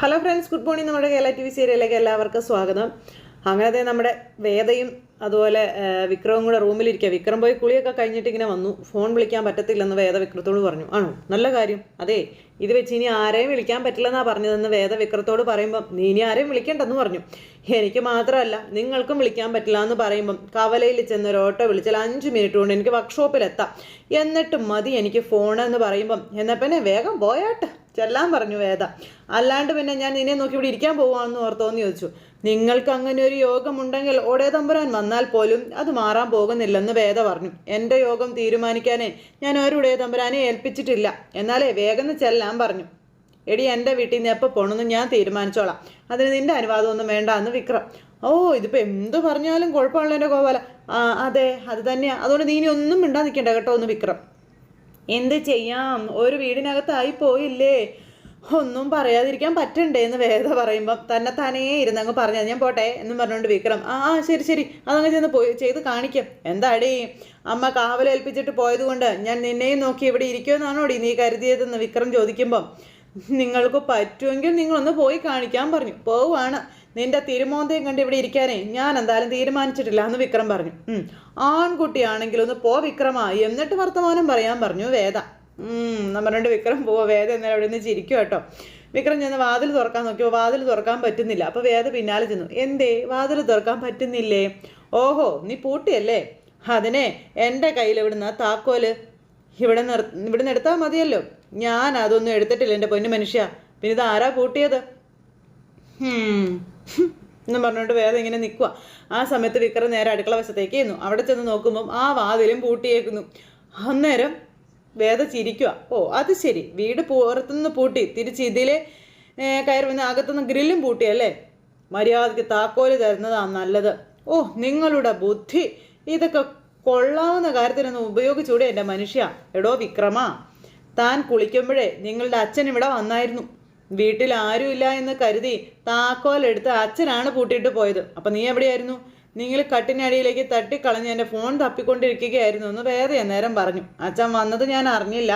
Hello friends good morning നമ്മുടെ Kerala T V സീരിയലിലേക്ക് എല്ലാവർക്കും സ്വാഗതം. അങ്ങനെ അങ്ങനത്തെ നമ്മുടെ വേദയും അതുപോലെ വിക്രവും കൂടെ റൂമിലിരിക്കുക വിക്രം പോയി കുളിയൊക്കെ കഴിഞ്ഞിട്ട് ഇങ്ങനെ വന്നു. ഫോൺ വിളിക്കാൻ പറ്റത്തില്ലെന്ന് വേദ വിക്രത്തോട് പറഞ്ഞു. ആണോ? നല്ല കാര്യം. അതെ ഇത് വെച്ച് ഇനി ആരെയും വിളിക്കാൻ പറ്റില്ലെന്നാ പറഞ്ഞതെന്ന് വേദ വിക്രത്തോട് പറയുമ്പം നീ ഇനി ആരെയും വിളിക്കണ്ടെന്ന് പറഞ്ഞു. എനിക്ക് മാത്രമല്ല നിങ്ങൾക്കും വിളിക്കാൻ പറ്റില്ല എന്ന് പറയുമ്പം കവലയിൽ ചെന്ന് ഒരു ഓട്ടോ വിളിച്ചാൽ അഞ്ച് മിനിറ്റ് കൊണ്ട് എനിക്ക് വർക്ക്ഷോപ്പിലെത്താം എന്നിട്ട് മതി എനിക്ക് ഫോൺ എന്ന് പറയുമ്പം എന്നാ പിന്നെ വേഗം പോയാട്ടെ. ചെല്ലാൻ പറഞ്ഞു വേദ. അല്ലാണ്ട് പിന്നെ ഞാൻ നിന്നെ നോക്കി ഇവിടെ ഇരിക്കാൻ പോവാമെന്ന് ഓർത്തോന്ന് ചോദിച്ചു. നിങ്ങൾക്ക് അങ്ങനെ ഒരു യോഗമുണ്ടെങ്കിൽ ഓടേ തമ്പുരാൻ വന്നാൽ പോലും അത് മാറാൻ പോകുന്നില്ലെന്ന് വേദ പറഞ്ഞു. എന്റെ യോഗം തീരുമാനിക്കാനേ ഞാൻ ഒരു തമ്പുരാനെ ഏൽപ്പിച്ചിട്ടില്ല. എന്നാലേ വേഗം ചെല്ലാൻ പറഞ്ഞു. എടി എന്റെ വീട്ടിൽ നിന്ന് എപ്പോൾ പോകണമെന്ന് ഞാൻ തീരുമാനിച്ചോളാം. അതിന് നിന്റെ അനുവാദമൊന്നും വേണ്ട എന്ന് വിക്രം. ഓ ഇതിപ്പോൾ എന്ത് പറഞ്ഞാലും കുഴപ്പമുള്ള എന്റെ ഗോപാല. ആ അതെ അത് തന്നെയാണ് അതുകൊണ്ട് നീ ഇനി ഒന്നും മിണ്ടാ നിൽക്കണ്ട കേട്ടോ ഒന്ന് വിക്രം. എന്ത് ചെയ്യാം? ഒരു വീടിനകത്തായി പോയില്ലേ? ഒന്നും പറയാതിരിക്കാൻ പറ്റണ്ടേ എന്ന് വേദ പറയുമ്പം തന്നെ താനേ ഇരുന്നങ്ങ് പറഞ്ഞു ഞാൻ പോട്ടെ എന്നും പറഞ്ഞുകൊണ്ട് വിക്രം ആ ആ, ശരി ശരി അതങ്ങ് ചെന്ന് പോയി ചെയ്ത് കാണിക്കാം. എന്താടി? അമ്മ കാവലേൽപ്പിച്ചിട്ട് പോയതുകൊണ്ട് ഞാൻ നിന്നെയും നോക്കി ഇവിടെ ഇരിക്കുമെന്നാണോടി നീ കരുതിയതെന്ന് വിക്രം ചോദിക്കുമ്പം നിങ്ങൾക്ക് പറ്റുമെങ്കിൽ നിങ്ങളൊന്ന് പോയി കാണിക്കാൻ പറഞ്ഞു. പോവാണ് നിന്റെ തിരുമോന്തയും കണ്ട് ഇവിടെ ഇരിക്കാനേ ഞാൻ എന്തായാലും തീരുമാനിച്ചിട്ടില്ല എന്ന് വിക്രം പറഞ്ഞു. ആൺകുട്ടിയാണെങ്കിൽ ഒന്ന് പോ വിക്രമാ എന്നിട്ട് വർത്തമാനം പറയാൻ പറഞ്ഞു വേദ. എന്ന് പറഞ്ഞിട്ട് വിക്രം പോവോ? വേദ എന്നാൽ അവിടെ നിന്ന് ചിരിക്കും കേട്ടോ. വിക്രം ചെന്ന് വാതിൽ തുറക്കാൻ നോക്കിയോ വാതിൽ തുറക്കാൻ പറ്റുന്നില്ല. അപ്പോൾ വേദ പിന്നാലെ ചെന്നു. എന്തേ? വാതിൽ തുറക്കാൻ പറ്റുന്നില്ലേ? ഓഹോ നീ പൂട്ടിയല്ലേ? അതിനെ എന്റെ കയ്യിൽ ഇവിടുന്ന് താക്കോൽ? ഇവിടെ നിർ ഇവിടെ നിന്ന് എടുത്താൽ മതിയല്ലോ. ഞാൻ അതൊന്നും എടുത്തിട്ടില്ല എന്റെ പൊന്നു മനുഷ്യ. പിന്നെ ഇത് ആരാ പൂട്ടിയത്. എന്നും പറഞ്ഞുകൊണ്ട് വേദ ഇങ്ങനെ നിൽക്കുക ആ സമയത്ത് വിക്രം നേരെ അടുക്കള വശത്തേക്ക് ചെന്നു. അവിടെ ചെന്ന് നോക്കുമ്പം ആ വാതിലും പൂട്ടിയേക്കുന്നു. അന്നേരം വേദ ചിരിക്കുക ഓ അത് ശരി. വീട് പുറത്തുനിന്ന് പൂട്ടി. തിരിച്ച് ഇതിലെ കയറി വന്ന് അകത്തുനിന്ന് ഗ്രില്ലും പൂട്ടിയല്ലേ മര്യാദയ്ക്ക് താക്കോൽ തരുന്നതാണ് നല്ലത്. ഓ നിങ്ങളുടെ ബുദ്ധി. ഇതൊക്കെ കൊള്ളാവുന്ന കാര്യത്തിനൊന്നും ഉപയോഗിച്ചൂടെ എന്റെ മനുഷ്യ. എടോ വിക്രമ. താൻ കുളിക്കുമ്പോഴേ നിങ്ങളുടെ അച്ഛൻ ഇവിടെ വന്നായിരുന്നു. വീട്ടിൽ ആരുമില്ല എന്ന് കരുതി താക്കോലെടുത്ത് അച്ഛനാണ് പൂട്ടിയിട്ട് പോയത്. അപ്പം നീ എവിടെയായിരുന്നു? നിങ്ങൾ കട്ടിനടിയിലേക്ക് തട്ടിക്കളഞ്ഞ് എന്റെ ഫോൺ തപ്പിക്കൊണ്ടിരിക്കുകയായിരുന്നു എന്ന് വേറെ നേരം പറഞ്ഞു. അച്ഛൻ വന്നത് ഞാൻ അറിഞ്ഞില്ല.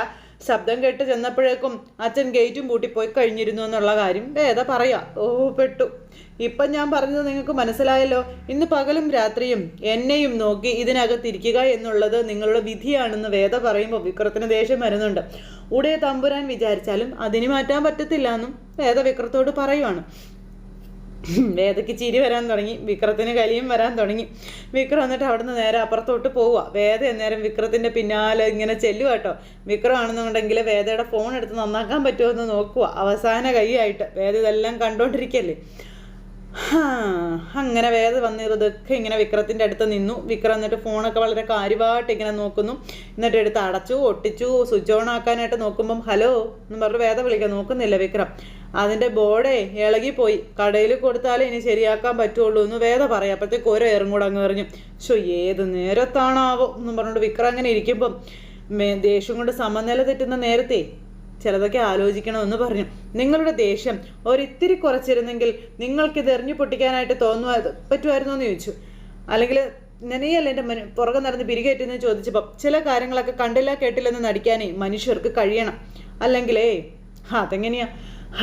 ശബ്ദം കേട്ട് ചെന്നപ്പോഴേക്കും അച്ഛൻ ഗേറ്റും പൂട്ടിപ്പോയി കഴിഞ്ഞിരുന്നു എന്നുള്ള കാര്യം വേദ പറയാ. ഓ പെട്ടു. ഇപ്പം ഞാൻ പറഞ്ഞത് നിങ്ങൾക്ക് മനസ്സിലായല്ലോ. ഇന്ന് പകലും രാത്രിയും എന്നെയും നോക്കി ഇതിനകത്തിരിക്കുക എന്നുള്ളത് നിങ്ങളുടെ വിധിയാണെന്ന് വേദ പറയുമ്പോൾ വിക്രത്തിന് ദേഷ്യം വരുന്നുണ്ട്. ഉടേ തമ്പുരാൻ വിചാരിച്ചാലും അതിന് മാറ്റാൻ പറ്റത്തില്ല എന്നും വേദ വിക്രത്തോട് പറയുവാണ്. വേദയ്ക്ക് ചിരി വരാൻ തുടങ്ങി. വിക്രത്തിന് കലിയും വരാൻ തുടങ്ങി. വിക്രം എന്നിട്ട് അവിടുന്ന് നേരെ അപ്പുറത്തോട്ട് പോവുക. വേദ അന്നേരം വിക്രത്തിന്റെ പിന്നാലെ ഇങ്ങനെ ചെല്ലുക കേട്ടോ. വിക്രം ആണെന്നുണ്ടെങ്കിൽ വേദയുടെ ഫോൺ എടുത്ത് നന്നാക്കാൻ പറ്റുമോ എന്ന് നോക്കുക. അവസാന കൈയായിട്ട്. വേദ ഇതെല്ലാം കണ്ടോണ്ടിരിക്കല്ലേ. ഹാ, അങ്ങനെ വേദ വന്നിരുതൊക്കെ ഇങ്ങനെ വിക്രത്തിന്റെ അടുത്ത് നിന്നു. വിക്രം എന്നിട്ട് ഫോണൊക്കെ വളരെ കാര്യമായിട്ട് ഇങ്ങനെ നോക്കുന്നു. എന്നിട്ട് എടുത്ത് അടച്ചു ഒട്ടിച്ചു സ്വിച്ച് ഓൺ ആക്കാനായിട്ട് നോക്കുമ്പം ഹലോ എന്ന് പറഞ്ഞ് വേദ വിളിക്കാൻ നോക്കുന്നില്ല വിക്രം. അതിന്റെ ബോർഡേ ഇളകിപ്പോയി. കടയിൽ കൊടുത്താലേ ഇനി ശരിയാക്കാൻ പറ്റുള്ളൂ എന്ന് വേദ പറയാം. അപ്പോഴത്തേക്ക് ഒരു കൂടെ അങ്ങ് എറിഞ്ഞു. ഷോ ഏത് നേരത്താണാവോ? എന്നും പറഞ്ഞുകൊണ്ട് വിക്രം അങ്ങനെ ഇരിക്കുമ്പം ദേഷ്യം കൊണ്ട് സമനില തെറ്റുന്ന നേരത്തെ ചിലതൊക്കെ ആലോചിക്കണമെന്ന് പറഞ്ഞു. നിങ്ങളുടെ ദേഷ്യം ഒരിത്തിരി കുറച്ചിരുന്നെങ്കിൽ നിങ്ങൾക്കിത് എറിഞ്ഞു പൊട്ടിക്കാനായിട്ട് തോന്നുവാ പറ്റുമായിരുന്നോ എന്ന് ചോദിച്ചു. അല്ലെങ്കിൽ നനയല്ല എന്റെ മനു പുറകെ നടന്ന് പിരികേറ്റെന്ന് ചോദിച്ചപ്പോൾ ചില കാര്യങ്ങളൊക്കെ കണ്ടില്ല കേട്ടില്ലെന്ന് നടിക്കാനേ മനുഷ്യർക്ക് കഴിയണം. അല്ലെങ്കിലേ അതെങ്ങനെയാ?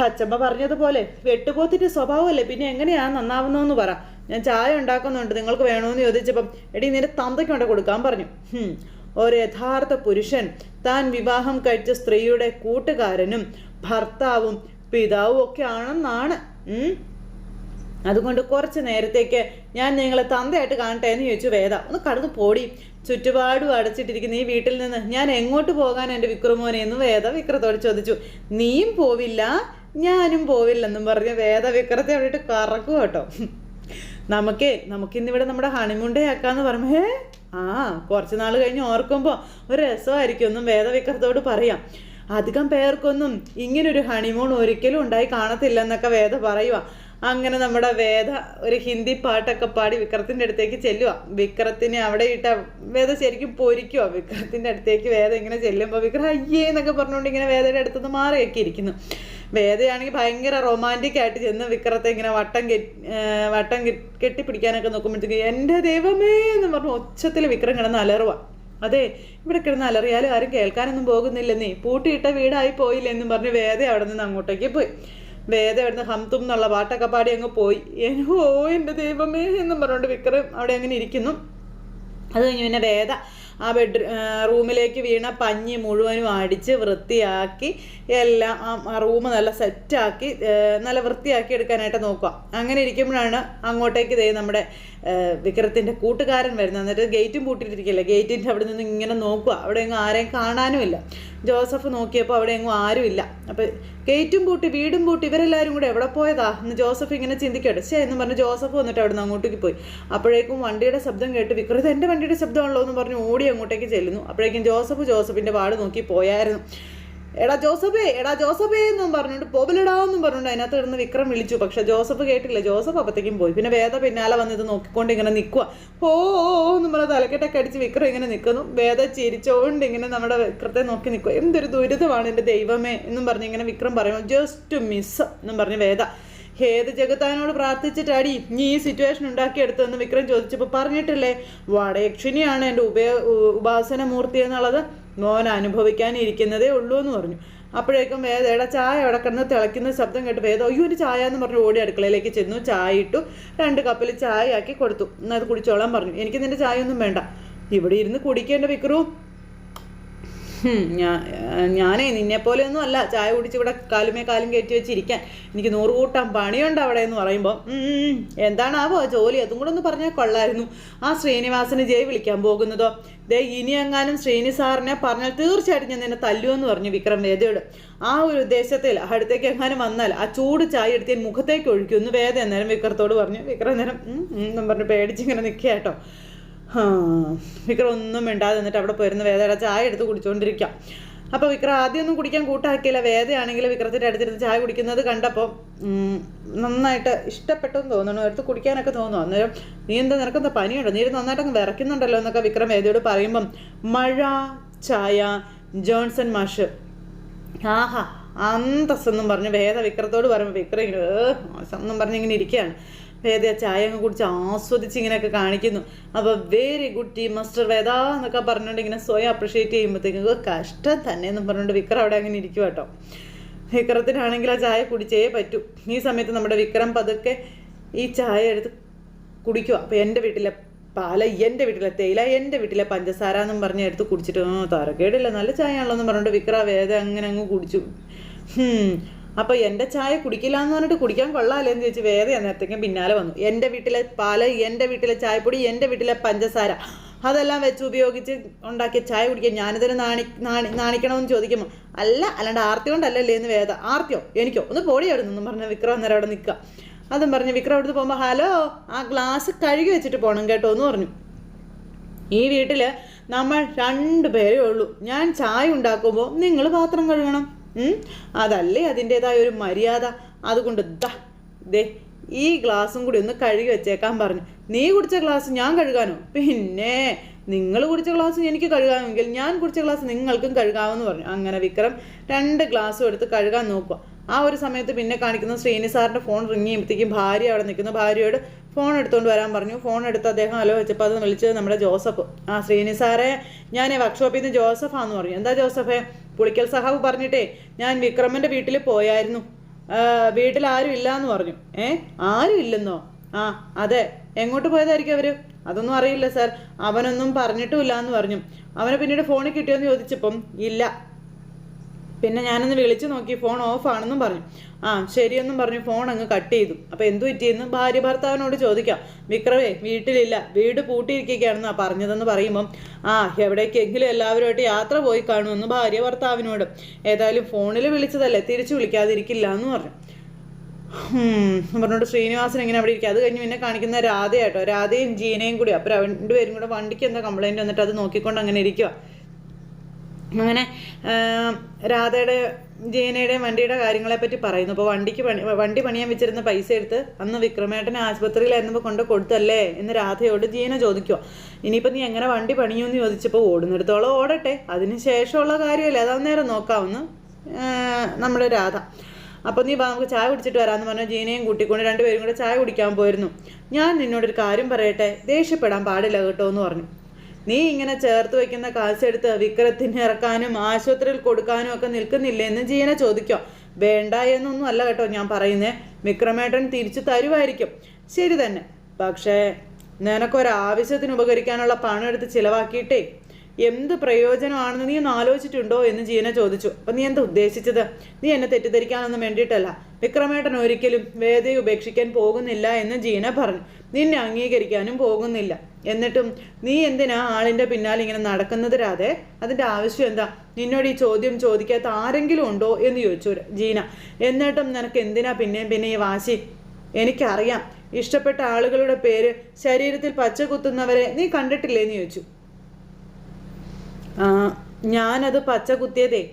അച്ചമ്മ പറഞ്ഞതുപോലെ വെട്ടുപോത്തിന്റെ സ്വഭാവമല്ലേ? പിന്നെ എങ്ങനെയാണ് നന്നാവുന്നതെന്ന് പറ. ഞാൻ ചായ ഉണ്ടാക്കുന്നുണ്ട്. നിങ്ങൾക്ക് വേണമെന്ന് ചോദിച്ചപ്പം എടി നിന്റെ തന്തയ്ക്ക് കൊണ്ട് കൊടുക്കാൻ പറഞ്ഞു. ഒരു യഥാർത്ഥ പുരുഷൻ താൻ വിവാഹം കഴിച്ച സ്ത്രീയുടെ കൂട്ടുകാരനും ഭർത്താവും പിതാവും ഒക്കെ ആണെന്നാണ്. അതുകൊണ്ട് കുറച്ച് നേരത്തേക്ക് ഞാൻ നിങ്ങളെ തന്തയായിട്ട് കാണട്ടെ എന്ന് ചോദിച്ചു വേദ. ഒന്ന് കടന്നു പോടി. ചുറ്റുപാടും അടച്ചിട്ടിരിക്കുന്ന ഈ വീട്ടിൽ നിന്ന് ഞാൻ എങ്ങോട്ട് പോകാൻ എന്റെ വിക്രമോനെ എന്ന് വേദ വിക്രത്തോട് ചോദിച്ചു. നീയും പോവില്ല ഞാനും പോവില്ലെന്നും പറഞ്ഞ് വേദ വിക്രത്തെ അവിടെ കറക്കും കേട്ടോ. നമുക്കേ നമുക്കിന്നിവിടെ നമ്മുടെ ഹണിമൂൺ ഡേ ആക്കാന്ന് പറഞ്ഞു. ആ കുറച്ച് നാൾ കഴിഞ്ഞ് ഓർക്കുമ്പോൾ ഒരു രസമായിരിക്കും. ഒന്നും വേദവിക്രത്തോട് പറയാം. അധികം പേർക്കൊന്നും ഇങ്ങനൊരു ഹണിമൂൺ ഒരിക്കലും ഉണ്ടായി കാണത്തില്ല എന്നൊക്കെ വേദ പറയുക അങ്ങനെ നമ്മുടെ വേദ ഒരു ഹിന്ദി പാട്ടൊക്കെ പാടി വിക്രത്തിന്റെ അടുത്തേക്ക് ചെല്ലുക വിക്രത്തിനെ അവിടെ ഇട്ട വേദ ശരിക്കും പൊരിക്കുക വിക്രത്തിന്റെ അടുത്തേക്ക് വേദ ഇങ്ങനെ ചെല്ലുമ്പോൾ വിക്രം അയ്യേ എന്നൊക്കെ പറഞ്ഞുകൊണ്ട് ഇങ്ങനെ വേദയുടെ അടുത്തുനിന്ന് മാറിയൊക്കെ ഇരിക്കുന്നു. വേദയാണെങ്കിൽ ഭയങ്കര റൊമാന്റിക് ആയിട്ട് ചെന്ന് വിക്രത്തെ ഇങ്ങനെ വട്ടം കെട്ടി വട്ടം കെട്ടിപ്പിടിക്കാനൊക്കെ നോക്കുമ്പോഴത്തേക്ക് എന്റെ ദൈവമേ എന്ന് പറഞ്ഞു ഒച്ചത്തിൽ വിക്രം കിടന്ന് അലറുക അതെ ഇവിടെ കിടന്ന് അലറിയാലും ആരും കേൾക്കാനൊന്നും പോകുന്നില്ലെന്നേ. പൂട്ടിയിട്ട വീടായി പോയില്ലെന്നും പറഞ്ഞ് വേദ അവിടെ നിന്ന് അങ്ങോട്ടേക്ക് പോയി. വേദ അവിടുന്ന് ഹംതും എന്നുള്ള പാട്ടൊക്കെ പാടി അങ്ങ് പോയി. ഓ എന്റെ ദൈവമേ എന്നും പറഞ്ഞുകൊണ്ട് വിക്രം അവിടെ അങ്ങനെ ഇരിക്കുന്നു. അത് കഴിഞ്ഞ് പിന്നെ വേദ ആ ബെഡ് റൂമിലേക്ക് വീണ പഞ്ഞി മുഴുവനും അടിച്ച് വൃത്തിയാക്കി എല്ലാം ആ റൂം നല്ല സെറ്റാക്കി നല്ല വൃത്തിയാക്കി എടുക്കാനായിട്ട് നോക്കുക. അങ്ങനെ ഇരിക്കുമ്പോഴാണ് അങ്ങോട്ടേക്ക് ദേ നമ്മുടെ വിക്രത്തിന്റെ കൂട്ടുകാരൻ വരുന്നത്. എന്നിട്ട് ഗേറ്റും പൂട്ടിയിട്ടിരിക്കില്ല ഗേറ്റിന്റെ അവിടെ നിന്ന് ഇങ്ങനെ നോക്കുക. അവിടെ എങ്ങും ആരെയും കാണാനുമില്ല. ജോസഫ് നോക്കിയപ്പോൾ അവിടെ എങ്ങും ആരുമില്ല. അപ്പോൾ ഗേറ്റും പൂട്ടി വീടും പൂട്ടി ഇവരെല്ലാവരും കൂടെ എവിടെ പോയതാ? എന്ന് ജോസഫ് ഇങ്ങനെ ചിന്തിക്കട്ടെ ശേ എന്ന് പറഞ്ഞ് ജോസഫ് വന്നിട്ട് അവിടെ നിന്ന് അങ്ങോട്ടേക്ക് പോയി. അപ്പോഴേക്കും വണ്ടിയുടെ ശബ്ദം കേട്ട് വിക്രത് എന്റെ വണ്ടിയുടെ ശബ്ദമാണല്ലോ എന്ന് പറഞ്ഞ് ഓടി അങ്ങോട്ടേക്ക് ചെല്ലുന്നു. അപ്പോഴേക്കും ജോസഫ് ജോസഫിന്റെ വാട് നോക്കി പോയായിരുന്നു. എടാ ജോസഫേ എടാ ജോസഫേ എന്നും പറഞ്ഞുകൊണ്ട് പോവലിടാ എന്നും പറഞ്ഞുകൊണ്ട് അതിനകത്ത് കിടന്ന് വിക്രം വിളിച്ചു. പക്ഷെ ജോസഫ് കേട്ടില്ല. ജോസഫ് അപ്പത്തേക്കും പോയി. പിന്നെ വേദ പിന്നാലെ വന്ന് ഇത് നോക്കിക്കൊണ്ട് ഇങ്ങനെ നിൽക്കുക ഓ എന്ന് പറഞ്ഞ തലക്കെട്ടൊക്കെ അടിച്ച് വിക്രം ഇങ്ങനെ നിൽക്കുന്നു വേദ ചിരിച്ചോണ്ട് ഇങ്ങനെ നമ്മുടെ വിക്രത്തെ നോക്കി നിൽക്കുക എന്തൊരു ദുരിതമാണ് എന്റെ ദൈവമേ എന്നും പറഞ്ഞ് ഇങ്ങനെ വിക്രം പറയുമ്പോൾ ജസ്റ്റ് മിസ് എന്നും പറഞ്ഞ് വേദ. ഏത് ജഗത്താനോട് പ്രാർത്ഥിച്ചിട്ടാടി നീ ഈ സിറ്റുവേഷൻ ഉണ്ടാക്കിയെടുത്തതെന്ന് വിക്രം ചോദിച്ചപ്പോൾ പറഞ്ഞിട്ടില്ലേ? വടയക്ഷിണിയാണ് എന്റെ ഉപയോ ഉപാസന മൂർത്തി എന്നുള്ളത്. മോൻ അനുഭവിക്കാനിരിക്കുന്നതേ ഉള്ളൂ എന്ന് പറഞ്ഞു. അപ്പോഴേക്കും വേദയുടെ ചായ അവിടെ കിടന്ന് തിളയ്ക്കുന്ന ശബ്ദം കേട്ട് വേദ അയ്യോ ഒരു ചായ എന്ന് പറഞ്ഞു ഓടി അടുക്കളയിലേക്ക് ചെന്നു. ചായ ഇട്ടു. രണ്ട് കപ്പിൽ ചായ ആക്കി കൊടുത്തു. എന്നാൽ അത് കുടിച്ചോളാൻ പറഞ്ഞു. എനിക്ക് നിന്റെ ചായ ഒന്നും വേണ്ട. ഇവിടെ ഇരുന്ന് കുടിക്കേണ്ട വിക്രു. ഞാൻ ഞാനേ നിന്നെപ്പോലെയൊന്നും അല്ല. ചായ കുടിച്ച് ഇവിടെ കാലുമേ കാലും കയറ്റി വെച്ചിരിക്കാൻ. എനിക്ക് നൂറ് കൂട്ടം പണിയുണ്ട് അവിടെ എന്ന് പറയുമ്പോൾ എന്താണാവോ ജോലി? അതും കൂടെ ഒന്ന് പറഞ്ഞാൽ കൊള്ളായിരുന്നു. ആ ശ്രീനിവാസന് ജയ് വിളിക്കാൻ പോകുന്നതോ? ദേ ഇനി എങ്ങാനും ശ്രീനി സാറിനെ പറഞ്ഞാൽ തീർച്ചയായിട്ടും ഞാൻ നിന്നെ തല്ലുമെന്ന് പറഞ്ഞു വിക്രം വേദയോട്. ആ ഒരു ഉദ്ദേശത്തിൽ അടുത്തേക്ക് എങ്ങാനും വന്നാൽ ആ ചൂട് ചായ എടുത്ത് മുഖത്തേക്ക് ഒഴിക്കുമെന്ന് വേദ എന്നേരം വിക്രത്തോട് പറഞ്ഞു. വിക്രം നേരം എന്നും പറഞ്ഞു പേടിച്ചിങ്ങനെ നിൽക്കുക കേട്ടോ. വിക്രം ഒന്നും മിണ്ടാതെ നിന്നിട്ട് അവിടെ പോയിരുന്ന വേദയുടെ ചായ എടുത്ത് കുടിച്ചുകൊണ്ടിരിക്കാം അപ്പോൾ വിക്രം ആദ്യമൊന്നും കുടിക്കാൻ കൂട്ടാക്കിയില്ല. വേദയാണെങ്കിൽ വിക്രത്തിന്റെ അടുത്തിരുന്ന് ചായ കുടിക്കുന്നത് കണ്ടപ്പോൾ നന്നായിട്ട് ഇഷ്ടപ്പെട്ടെന്ന് തോന്നുന്നു. എടുത്ത് കുടിക്കാനൊക്കെ തോന്നുന്നു. അന്നേരം നീ എന്താ നിനക്കെന്താ പനിയുണ്ടോ? നീ നന്നായിട്ട് അങ്ങ് വിറയ്ക്കുന്നുണ്ടല്ലോ എന്നൊക്കെ വിക്രം വേദയോട് പറയുമ്പം മഴ ചായ ജോൺസൺ മാഷ്. ആഹാ അന്തസ് എന്നും പറഞ്ഞ് വേദ വിക്രത്തോട് പറയുമ്പോൾ വിക്രം ഇങ്ങനെ എന്നും പറഞ്ഞ് ഇങ്ങനെ ഇരിക്കുകയാണ് വേദ ചായ അങ്ങ് കുടിച്ച് ആസ്വദിച്ച് ഇങ്ങനെയൊക്കെ കാണിക്കുന്നു. അപ്പോൾ very good team master Veda എന്നൊക്കെ പറഞ്ഞുകൊണ്ട് ഇങ്ങനെ സ്വയം അപ്രിഷ്യേറ്റ് ചെയ്യുമ്പോഴത്തേക്കും കഷ്ടം തന്നെ എന്ന് പറഞ്ഞുകൊണ്ട് വിക്രം അവിടെ അങ്ങനെ ഇരിക്കും കേട്ടോ വിക്രത്തിനാണെങ്കിൽ ആ ചായ കുടിച്ചേ പറ്റൂ. ഈ സമയത്ത് നമ്മുടെ വിക്രം പതുക്കെ ഈ ചായ എടുത്ത് കുടിക്കുക അപ്പോൾ എന്റെ വീട്ടിലെ പാല എന്റെ വീട്ടിലെ തേയില എന്റെ വീട്ടിലെ പഞ്ചസാര എന്നും പറഞ്ഞ് എടുത്ത് കുടിച്ചിട്ട് തറക്കേടില്ല നല്ല ചായ ആണല്ലോ എന്ന് പറഞ്ഞുകൊണ്ട് വിക്ര വേദ അങ്ങനെ അങ്ങ് കുടിച്ചു. അപ്പോൾ എന്റെ ചായ കുടിക്കില്ല എന്ന് പറഞ്ഞിട്ട് കുടിക്കാൻ കൊള്ളാമല്ലോ എന്ന് ചോദിച്ച് വേറെ നേരത്തേക്കും പിന്നാലെ വന്നു. എന്റെ വീട്ടിലെ പാൽ എന്റെ വീട്ടിലെ ചായപ്പൊടി എന്റെ വീട്ടിലെ പഞ്ചസാര അതെല്ലാം വെച്ച് ഉപയോഗിച്ച് ഉണ്ടാക്കിയ ചായ കുടിക്കാൻ ഞാനിതിന് നാണി നാണി നാണിക്കണമെന്ന് ചോദിക്കുമ്പോൾ അല്ല അല്ലാണ്ട് ആർത്തി കൊണ്ടല്ലല്ലേ എന്ന് വേദ ആർത്തിയോ? എനിക്കോ? ഒന്ന് പോടി എന്നും പറഞ്ഞ വിക്രം അന്നേരം അവിടെ നിൽക്കുക. അതും പറഞ്ഞ് വിക്രം അവിടുന്ന് പോകുമ്പോൾ ഹലോ ആ ഗ്ലാസ് കഴുകി വെച്ചിട്ട് പോകണം കേട്ടോ എന്ന് പറഞ്ഞു. ഈ വീട്ടിൽ നമ്മൾ രണ്ടു പേരേ ഉള്ളൂ. ഞാൻ ചായ ഉണ്ടാക്കുമ്പോൾ നിങ്ങൾ പാത്രം കഴുകണം. അതല്ലേ അതിന്റെതായ ഒരു മര്യാദ. അതുകൊണ്ട് ദാ ദേ ഈ ഗ്ലാസും കൂടി ഒന്ന് കഴുകി വെച്ചേക്കാൻ പറഞ്ഞു. നീ കുടിച്ച ഗ്ലാസ് ഞാൻ കഴുകാനോ? പിന്നെ നിങ്ങൾ കുടിച്ച ഗ്ലാസ് എനിക്ക് കഴുകാമെങ്കിൽ ഞാൻ കുടിച്ച ഗ്ലാസ് നിങ്ങൾക്കും കഴുകാമെന്ന് പറഞ്ഞു. അങ്ങനെ വിക്രം രണ്ട് ഗ്ലാസ്സും എടുത്ത് കഴുകാൻ നോക്കുക. ആ ഒരു സമയത്ത് പിന്നെ കാണിക്കുന്ന ശ്രീനി സാറിന്റെ ഫോൺ റിങ് ചെയ്യുമ്പോഴത്തേക്കും ഭാര്യ അവിടെ നിൽക്കുന്നു. ഭാര്യയോട് ഫോൺ എടുത്തുകൊണ്ട് വരാൻ പറഞ്ഞു. ഫോൺ എടുത്ത് അദ്ദേഹം ഹലോ വെച്ചപ്പോൾ അത് വിളിച്ചത് നമ്മുടെ ജോസഫ്. ആ ശ്രീനി സാറെ ഞാൻ വർക്ക്ഷോപ്പിൽ നിന്ന് ജോസഫാന്ന് പറഞ്ഞു. എന്താ ജോസഫേ? പുളിക്കൽ സഹാബ് പറഞ്ഞിട്ടേ ഞാൻ വിക്രമന്റെ വീട്ടിൽ പോയായിരുന്നു. വീട്ടിൽ ആരും ഇല്ല എന്ന് പറഞ്ഞു. ഏ ആരും ഇല്ലെന്നോ? ആ അതെ. എങ്ങോട്ട് പോയതായിരിക്കും അവർ അതൊന്നും അറിയില്ല സാർ. അവനൊന്നും പറഞ്ഞിട്ടുമില്ല എന്ന് പറഞ്ഞു. അവനെ പിന്നീട് ഫോണിൽ കിട്ടിയോന്ന് ചോദിച്ചപ്പം ഇല്ല. പിന്നെ ഞാനൊന്ന് വിളിച്ചു നോക്കി ഫോൺ ഓഫ് ആണെന്നും പറഞ്ഞു. ആ ശരിയെന്നും പറഞ്ഞു ഫോൺ അങ്ങ് കട്ട് ചെയ്തു. അപ്പോൾ എന്തു പറ്റിയെന്ന് ഭാര്യ ഭർത്താവിനോട് ചോദിക്കാം. വിക്രമേ വീട്ടിലില്ല. വീട് പൂട്ടിയിരിക്കുകയാണെന്നാ പറഞ്ഞതെന്ന് പറയുമ്പം ആ എവിടേക്കെങ്കിലും എല്ലാവരുമായിട്ട് യാത്ര പോയി കാണുമെന്ന് ഭാര്യ ഭർത്താവിനോട്. ഏതായാലും ഫോണിൽ വിളിച്ചതല്ലേ തിരിച്ചു വിളിക്കാതിരിക്കില്ല എന്ന് പറഞ്ഞു പറഞ്ഞോട്ട് ശ്രീനിവാസൻ ഇങ്ങനെ അവിടെ ഇരിക്കുക. അത് കഴിഞ്ഞ് പിന്നെ കാണിക്കുന്ന രാധയാട്ടോ. രാധയും ജീനയും കൂടി. അപ്പോൾ രണ്ടുപേരും കൂടെ വണ്ടിക്ക് എന്താ കംപ്ലൈന്റ് വന്നിട്ട് അത് നോക്കിക്കൊണ്ട് അങ്ങനെ ഇരിക്കുക അങ്ങനെ രാധയുടെ ജീനയുടെയും വണ്ടിയുടെ കാര്യങ്ങളെപ്പറ്റി പറയുന്നു. അപ്പോൾ വണ്ടിക്ക് പണി വണ്ടി പണിയാൻ വെച്ചിരുന്ന പൈസ എടുത്ത് അന്ന് വിക്രമേട്ടനെ ആശുപത്രിയിലായിരുന്നപ്പോൾ കൊണ്ട് കൊടുത്തല്ലേ എന്ന് രാധയോട് ജീന ചോദിക്കുക ഇനിയിപ്പോൾ നീ എങ്ങനെ വണ്ടി പണിയുമെന്ന് ചോദിച്ചപ്പോൾ ഓടുന്നിടത്തോളം ഓടട്ടെ. അതിന് ശേഷമുള്ള കാര്യമല്ലേ. അത് അന്നേരം നോക്കാവുന്ന നമ്മുടെ രാധ. അപ്പോൾ നീ നമുക്ക് ചായ കുടിച്ചിട്ട് വരാമെന്ന് പറഞ്ഞ ജീനയും കൂട്ടിക്കൊണ്ട് രണ്ടുപേരും കൂടെ ചായ കുടിക്കാൻ പോയിരുന്നു. ഞാൻ നിന്നോടൊരു കാര്യം പറയട്ടെ. ദേഷ്യപ്പെടാൻ പാടില്ല കേട്ടോ എന്ന് പറഞ്ഞു. നീ ഇങ്ങനെ ചേർത്ത് വെക്കുന്ന കാശെടുത്ത് വിക്രത്തിന് ഇറക്കാനും ആശുപത്രിയിൽ കൊടുക്കാനും ഒക്കെ നിൽക്കുന്നില്ലേ എന്ന് ജീന ചോദിക്കോ. വേണ്ട എന്നൊന്നും അല്ല കേട്ടോ ഞാൻ പറയുന്നേ. വിക്രമേട്ടൻ തിരിച്ചു തരുമായിരിക്കും ശരി തന്നെ. പക്ഷേ നിനക്കൊരാവശ്യത്തിന് ഉപകരിക്കാനുള്ള പണം എടുത്ത് ചിലവാക്കിയിട്ടേ. എന്ത് പ്രയോജനമാണെന്ന് നീ ഒന്ന് ആലോചിച്ചിട്ടുണ്ടോ എന്ന് ജീന ചോദിച്ചു. അപ്പം നീ എന്താ ഉദ്ദേശിച്ചത്? നീ എന്നെ തെറ്റിദ്ധരിക്കാനൊന്നും വേണ്ടിയിട്ടല്ല. വിക്രമേട്ടൻ ഒരിക്കലും വേദയെ ഉപേക്ഷിക്കാൻ പോകുന്നില്ല എന്ന് ജീന പറഞ്ഞു. നിന്നെ അംഗീകരിക്കാനും പോകുന്നില്ല. എന്നിട്ടും നീ എന്തിനാ ആളിന്റെ പിന്നാലെ ഇങ്ങനെ നടക്കുന്നത് രാധെ? അതിന്റെ ആവശ്യം എന്താ? നിന്നോട് ഈ ചോദ്യം ചോദിക്കാത്ത ആരെങ്കിലും ഉണ്ടോ എന്ന് ചോദിച്ചു ജീന. എന്നിട്ടും നിനക്ക് എന്തിനാ പിന്നെയും പിന്നെ ഈ വാശി? എനിക്കറിയാം. ഇഷ്ടപ്പെട്ട ആളുകളുടെ പേര് ശരീരത്തിൽ പച്ച കുത്തുന്നവരെ നീ കണ്ടിട്ടില്ലേ എന്ന് ചോദിച്ചു. ഞാനത് പച്ച കുത്തിയതേ.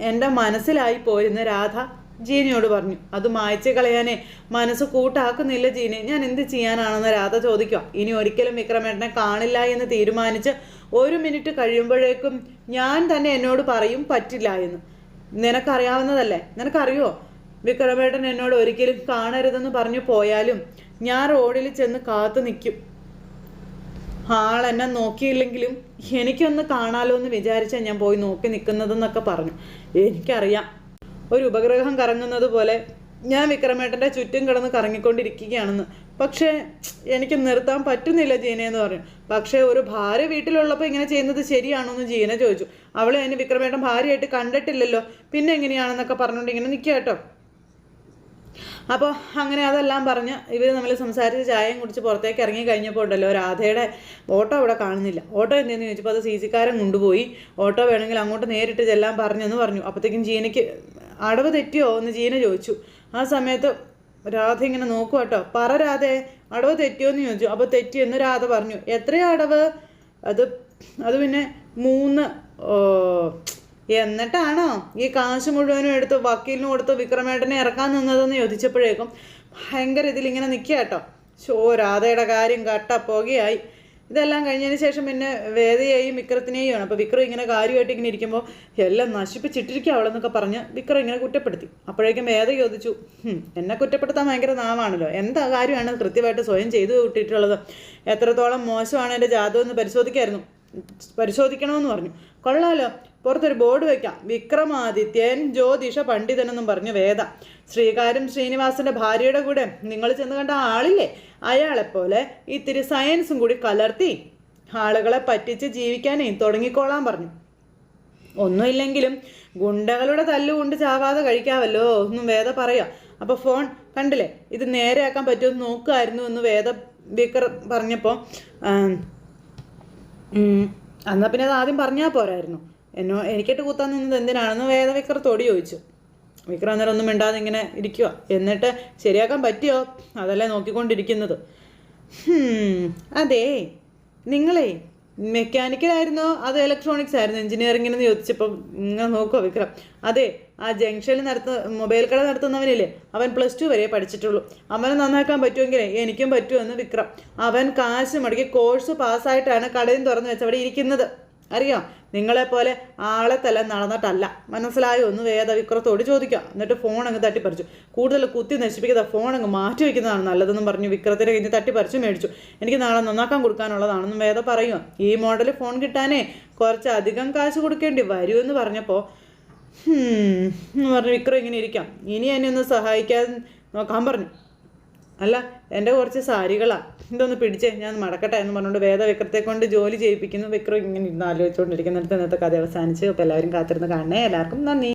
എന്റെ മനസ്സിലായി പോയിരുന്ന രാധ. ജീനയോട് പറഞ്ഞു. അത് മായച്ച് കളയാനേ മനസ്സ് കൂട്ടാക്കുന്നില്ല ജീനി. ഞാൻ എന്ത് ചെയ്യാനാണെന്ന് രാധ ചോദിക്കുക ഇനി ഒരിക്കലും വിക്രമേട്ടനെ കാണില്ല എന്ന് തീരുമാനിച്ച് ഒരു മിനിറ്റ് കഴിയുമ്പോഴേക്കും ഞാൻ തന്നെ എന്നോട് പറയും പറ്റില്ല എന്ന്. നിനക്കറിയാവുന്നതല്ലേ? നിനക്കറിയോ? വിക്രമേട്ടൻ എന്നോട് ഒരിക്കലും കാണരുതെന്ന് പറഞ്ഞു പോയാലും ഞാൻ റോഡിൽ ചെന്ന് കാത്തു നിൽക്കും. ആൾ എന്നെ നോക്കിയില്ലെങ്കിലും എനിക്കൊന്ന് കാണാലോ എന്ന് വിചാരിച്ചാൽ ഞാൻ പോയി നോക്കി നിൽക്കുന്നതെന്നൊക്കെ പറഞ്ഞു. എനിക്കറിയാം ഒരു ഉപഗ്രഹം കറങ്ങുന്നത് പോലെ ഞാൻ വിക്രമേട്ടന്റെ ചുറ്റും കിടന്ന് കറങ്ങിക്കൊണ്ടിരിക്കുകയാണെന്ന്. പക്ഷേ എനിക്ക് നിർത്താൻ പറ്റുന്നില്ല ജീനയെന്ന് പറഞ്ഞു. പക്ഷേ ഒരു ഭാര്യ വീട്ടിലുള്ളപ്പോൾ ഇങ്ങനെ ചെയ്യുന്നത് ശരിയാണോ എന്ന് ജീന ചോദിച്ചു. അവളെ അതിന് വിക്രമേട്ടൻ ഭാര്യയായിട്ട് കണ്ടിട്ടില്ലല്ലോ. പിന്നെ എങ്ങനെയാണെന്നൊക്കെ പറഞ്ഞുകൊണ്ട് ഇങ്ങനെ നിൽക്കുക കേട്ടോ. അപ്പോൾ അങ്ങനെ അതെല്ലാം പറഞ്ഞ് ഇവർ നമ്മൾ സംസാരിച്ച് ചായയും കുടിച്ച് പുറത്തേക്ക് ഇറങ്ങി കഴിഞ്ഞപ്പോൾ ഉണ്ടല്ലോ രാധയുടെ ഓട്ടോ അവിടെ കാണുന്നില്ല. ഓട്ടോ എന്തെന്ന് ചോദിച്ചപ്പോൾ അത് സി സിക്കാരൻ കൊണ്ടുപോയി. ഓട്ടോ വേണമെങ്കിൽ അങ്ങോട്ട് നേരിട്ട് ചെല്ലാൻ പറഞ്ഞെന്ന് പറഞ്ഞു. അപ്പോഴത്തേക്കും ജീനയ്ക്ക് അടവ് തെറ്റിയോ എന്ന് ജീന ചോദിച്ചു. ആ സമയത്ത് രാധ ഇങ്ങനെ നോക്കുക കേട്ടോ. പറ രാധേ അടവ് തെറ്റിയോ എന്ന് ചോദിച്ചു. അപ്പോൾ തെറ്റിയെന്ന് രാധ പറഞ്ഞു. എത്രയാ അടവ്? അത് അത് പിന്നെ മൂന്ന് എന്നിട്ടാണോ ഈ കാശ് മുഴുവനും എടുത്ത് വക്കീലിനും കൊടുത്ത് വിക്രമേട്ടനെ ഇറക്കാൻ നിന്നതെന്ന് ചോദിച്ചപ്പോഴേക്കും ഭയങ്കര ഇതിലിങ്ങനെ നിൽക്കുക കേട്ടോ. ഷോ രാധയുടെ കാര്യം കട്ട പുകയായി. ഇതെല്ലാം കഴിഞ്ഞതിന് ശേഷം പിന്നെ വേദയെയും വിക്രത്തിനെയും ആണ്. അപ്പോൾ വിക്രം ഇങ്ങനെ കാര്യമായിട്ട് ഇങ്ങനെ ഇരിക്കുമ്പോൾ എല്ലാം നശിപ്പിച്ചിട്ടിരിക്കുക അവളെന്നൊക്കെ പറഞ്ഞ് വിക്രം ഇങ്ങനെ കുറ്റപ്പെടുത്തി. അപ്പോഴേക്കും വേദ ചോദിച്ചു എന്നെ കുറ്റപ്പെടുത്താൻ ഭയങ്കര നാവാണല്ലോ. എന്താ കാര്യമാണ് കൃത്യമായിട്ട് സ്വയം ചെയ്തു വിട്ടിട്ടുള്ളത് എത്രത്തോളം മോശമാണ് എന്റെ ജാതകം എന്ന് പരിശോധിക്കായിരുന്നു. പരിശോധിക്കണമെന്ന് പറഞ്ഞു. കൊള്ളാലോ പുറത്തൊരു ബോർഡ് വെക്കാം. വിക്രമാദിത്യൻ ജ്യോതിഷ പണ്ഡിതനെന്നും പറഞ്ഞു വേദ. ശ്രീകാര്യം ശ്രീനിവാസന്റെ ഭാര്യയുടെ കൂടെ നിങ്ങൾ ചെന്ന് കണ്ട ആളില്ലേ? അയാളെപ്പോലെ ഇത്തിരി സയൻസും കൂടി കലർത്തി ആളുകളെ പറ്റിച്ച് ജീവിക്കാനേ തുടങ്ങിക്കോളാൻ പറഞ്ഞു. ഒന്നുമില്ലെങ്കിലും ഗുണ്ടകളുടെ തല്ലുകൊണ്ട് ചാവാതെ കഴിക്കാമല്ലോ ഒന്നും വേദ പറയാ. അപ്പോൾ ഫോൺ കണ്ടില്ലേ? ഇത് നേരെയാക്കാൻ പറ്റുമെന്ന് നോക്കുമായിരുന്നു എന്ന് വേദ വിക്ര പറഞ്ഞപ്പോൾ എന്നാൽ പിന്നെ അത് ആദ്യം പറഞ്ഞാൽ പോരായിരുന്നു. എന്നോ എനിക്കിട്ട് കൂത്താൻ നിന്നത് എന്തിനാണെന്ന് വേദ വിക്രത്തോട് ചോദിച്ചു. വിക്രം അന്നേരം ഒന്നും മിണ്ടാതെ ഇങ്ങനെ ഇരിക്കുക എന്നിട്ട് ശരിയാക്കാൻ പറ്റിയോ? അതല്ലേ നോക്കിക്കൊണ്ടിരിക്കുന്നത്. അതെ നിങ്ങളെ മെക്കാനിക്കലായിരുന്നോ? അത് ഇലക്ട്രോണിക്സ് ആയിരുന്നു? എഞ്ചിനീയറിംഗിന് ചോദിച്ചപ്പോൾ ഇങ്ങനെ നോക്കുക വിക്രം. അതെ ആ ജംഗ്ഷനിൽ നടത്ത മൊബൈൽ കട നടത്തുന്നവനില്ലേ? അവൻ പ്ലസ് ടു വരെ പഠിച്ചിട്ടുള്ളൂ. അവനെ നന്നാക്കാൻ പറ്റുമെങ്കിലേ എനിക്കും പറ്റുമെന്ന് വിക്രം. അവൻ കാശ് മടക്കി കോഴ്സ് പാസ്സായിട്ടാണ് കടയും തുറന്നു വെച്ച് അവിടെ ഇരിക്കുന്നത്. അറിയാം. നിങ്ങളെപ്പോലെ ആളെ തല നടന്നിട്ടല്ല. മനസ്സിലായോ? ഒന്ന് വേദവിക്രത്തോട് ചോദിക്കുക ചോദിക്കാം. എന്നിട്ട് ഫോൺ അങ്ങ് തട്ടിപ്പറിച്ചു. കൂടുതൽ കുത്തി നശിപ്പിക്കാതെ ഫോൺ അങ്ങ് മാറ്റി വയ്ക്കുന്നതാണ് നല്ലതെന്നും പറഞ്ഞു വിക്രത്തിനെ കഴിഞ്ഞ് തട്ടിപ്പറിച്ചു മേടിച്ചു. എനിക്ക് നാളെ നന്നാക്കാൻ കൊടുക്കാനുള്ളതാണെന്നും വേദ പറയുക ഈ മോഡൽ ഫോൺ കിട്ടാനേ കുറച്ച് അധികം കാശ് കൊടുക്കേണ്ടി വരുമെന്ന് പറഞ്ഞപ്പോൾ എന്ന് പറഞ്ഞു വിക്രം ഇങ്ങനെ ഇരിക്കാം. ഇനി എന്നെ ഒന്ന് സഹായിക്കാൻ നോക്കാൻ പറഞ്ഞു. അല്ല എന്റെ കുറച്ച് സാരികളാണ് ഇതൊന്ന് പിടിച്ചേ ഞാൻ മടക്കട്ടെ എന്ന് പറഞ്ഞുകൊണ്ട് വേദ വിക്രത്തെ കൊണ്ട് ജോലി ചെയ്യിപ്പിക്കുന്നു. വിക്രം ഇങ്ങനെ ഇരുന്ന് ആലോചിച്ചുകൊണ്ടിരിക്കുന്നിടത്ത് ഇന്നത്തെ കഥ അവസാനിച്ച് അപ്പോൾ എല്ലാവരും കാത്തിരുന്ന് കാണണേ. എല്ലാവർക്കും നന്ദി.